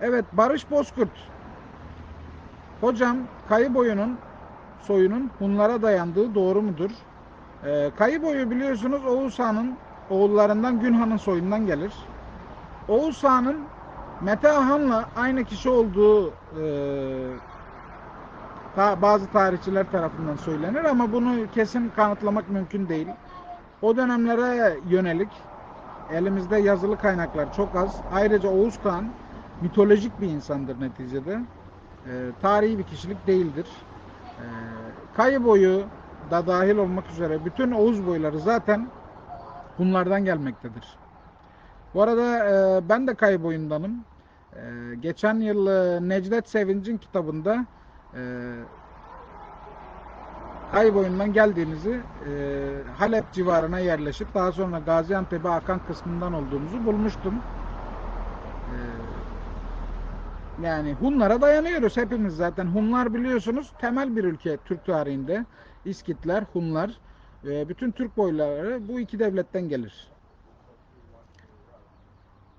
Evet Barış Bozkurt. Hocam kayı boyunun soyunun Hunlara dayandığı doğru mudur? Ee, kayı boyu biliyorsunuz Oğuz Han'ın oğullarından Günhan'ın soyundan gelir. Oğuz Han'ın Mete Han'la aynı kişi olduğu e, ta- bazı tarihçiler tarafından söylenir ama bunu kesin kanıtlamak mümkün değil. O dönemlere yönelik elimizde yazılı kaynaklar çok az. Ayrıca Oğuz Kağan mitolojik bir insandır neticede. Ee, tarihi bir kişilik değildir. Ee, Kayı boyu da dahil olmak üzere bütün Oğuz boyları zaten bunlardan gelmektedir. Bu arada e, ben de Kayı boyundanım. E, geçen yıl e, Necdet Sevinç'in kitabında e, Kayı boyundan geldiğimizi e, Halep civarına yerleşip daha sonra Gaziantep'e akan kısmından olduğumuzu bulmuştum. E, yani Hunlara dayanıyoruz hepimiz zaten. Hunlar biliyorsunuz temel bir ülke Türk tarihinde. İskitler, Hunlar, e, bütün Türk boyları bu iki devletten gelir.